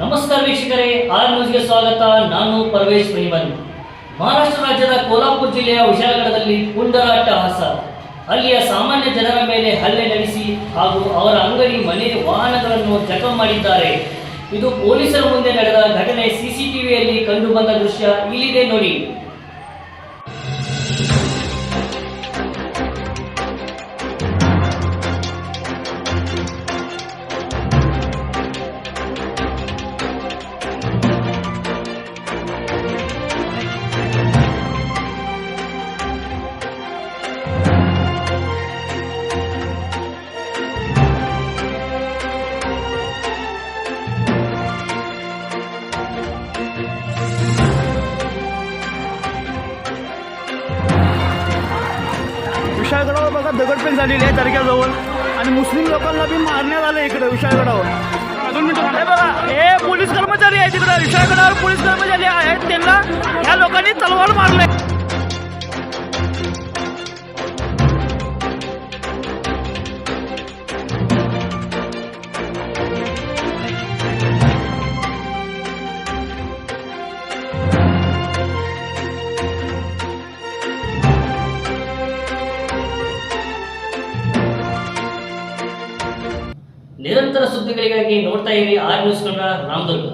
ನಮಸ್ಕಾರ ವೀಕ್ಷಕರೇ, ಆರ್ ನ್ಯೂಸ್ಗೆ ಸ್ವಾಗತ. ನಾನು ಪರವೇಶ್ ಮಹಿಮನ್ ಮಹಾರಾಷ್ಟ್ರ ರಾಜ್ಯದ ಕೋಲಾಪುರ ಜಿಲ್ಲೆಯ ವಿಶಾಲಗಢದಲ್ಲಿ ಪುಂಡರಾಟ ಹಾಸ ಅಲ್ಲಿಯ ಸಾಮಾನ್ಯ ಜನರ ಮೇಲೆ ಹಲ್ಲೆ ನಡೆಸಿ ಹಾಗೂ ಅವರ ಅಂಗಡಿ, ಮನೆ, ವಾಹನಗಳನ್ನು ಜಖಂ ಮಾಡಿದ್ದಾರೆ. ಇದು ಪೊಲೀಸರ ಮುಂದೆ ನಡೆದ ಘಟನೆ ಸಿಸಿಟಿವಿಯಲ್ಲಿ ಕಂಡು ಬಂದ ದೃಶ್ಯ. ಇಲ್ಲಿದೆ ನೋಡಿ. विशाळगडावर बघा दगडफेक झालेली आहे दर्ग्याजवळ. आणि मुस्लिम लोकांना बी मारण्यात आलं इकडे विशाळगडावर. दोन मिनिटं हे बघा. हे पोलीस कर्मचारी आहेत तिकडे विशाळगडावर पोलीस कर्मचारी आहेत. ನಿರಂತರ ಸುದ್ದಿಗಳಿಗಾಗಿ ನೋಡ್ತಾ ಇರಿ ಆರ್ ನ್ಯೂಸ್ ಕನ್ನಡ ರಾಮದುರ್ಗ.